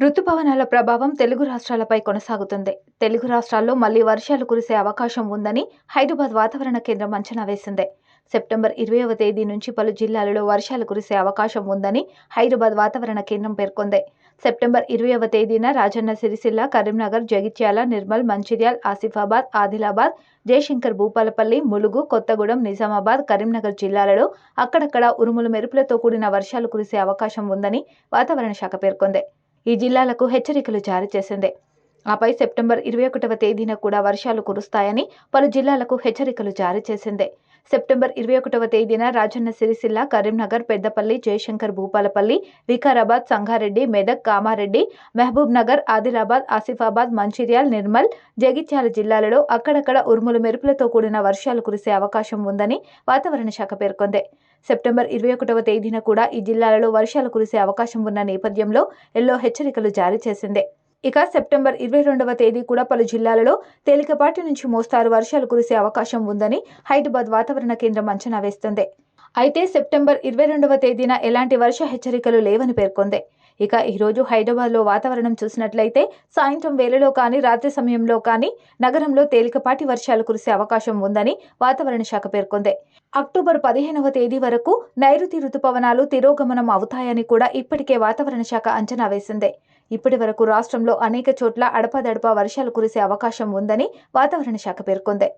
రుతుపవనాల ప్రభావం తెలుగు రాష్ట్రాలపై కొనసాగుతుంది. తెలుగు రాష్ట్రాల్లో మళ్ళీ వర్షాలు కురిసే అవకాశం ఉందని హైదరాబాద్ వాతావరణ కేంద్రం అంచనా వేసింది. సెప్టెంబర్ ఇరవైవ తేదీ నుంచి పలు జిల్లాలలో వర్షాలు కురిసే అవకాశం ఉందని హైదరాబాద్ వాతావరణ కేంద్రం పేర్కొంది. సెప్టెంబర్ ఇరవైవ తేదీన రాజన్న సిరిసిల్ల కరీంనగర్ జగిత్యాల నిర్మల్ మంచిర్యాల్ ఆసిఫాబాద్ ఆదిలాబాద్ జయశంకర్ భూపాలపల్లి ములుగు కొత్తగూడెం నిజామాబాద్ కరీంనగర్ జిల్లాలలో అక్కడక్కడ ఉరుములు మెరుపులతో కూడిన వర్షాలు కురిసే అవకాశం ఉందని వాతావరణ శాఖ పేర్కొంది. ఈ జిల్లాలకు హెచ్చరికలు జారీ చేసింది. ఆపై సెప్టెంబర్ ఇరవై ఒకటవ తేదీన కూడా వర్షాలు కురుస్తాయని పలు జిల్లాలకు హెచ్చరికలు జారీ చేసింది. సెప్టెంబర్ ఇరవై ఒకటవ తేదీన రాజన్న సిరిసిల్ల కరీంనగర్ పెద్దపల్లి జయశంకర్ భూపాలపల్లి వికారాబాద్ సంగారెడ్డి మెదక్ కామారెడ్డి మహబూబ్ నగర్ ఆదిలాబాద్ ఆసిఫాబాద్ మంచిర్యాల్ నిర్మల్ జగిత్యాల జిల్లాలలో అక్కడక్కడ ఉరుములు మెరుపులతో కూడిన వర్షాలు కురిసే అవకాశం ఉందని వాతావరణ శాఖ పేర్కొంది. సెప్టెంబర్ ఇరవై ఒకటవ తేదీన కూడా ఈ జిల్లాలలో వర్షాలు కురిసే అవకాశం ఉన్న నేపథ్యంలో ఎల్లో హెచ్చరికలు జారీ చేసింది. ఇక సెప్టెంబర్ ఇరవై రెండవ తేదీ కూడా పలు జిల్లాలలో తేలికపాటి నుంచి మోస్తారు వర్షాలు కురిసే అవకాశం ఉందని హైదరాబాద్ వాతావరణ కేంద్రం అంచనా వేస్తుంది. అయితే సెప్టెంబర్ ఇరవై రెండవ తేదీన ఎలాంటి వర్ష హెచ్చరికలు లేవని పేర్కొంది. ఇక ఈరోజు హైదరాబాద్లో వాతావరణం చూసినట్లయితే సాయంత్రం వేళలో కానీ రాత్రి సమయంలో కానీ నగరంలో తేలికపాటి వర్షాలు కురిసే అవకాశం ఉందని వాతావరణ శాఖ పేర్కొంది. అక్టోబర్ పదిహేనవ తేదీ వరకు నైరుతి రుతుపవనాలు తిరోగమనం అవుతాయని కూడా ఇప్పటికే వాతావరణ శాఖ అంచనా వేసింది. ఇప్పటి వరకు రాష్ట్రంలో అనేక చోట్ల అడపాదడపా వర్షాలు కురిసే అవకాశం ఉందని వాతావరణ శాఖ పేర్కొంది.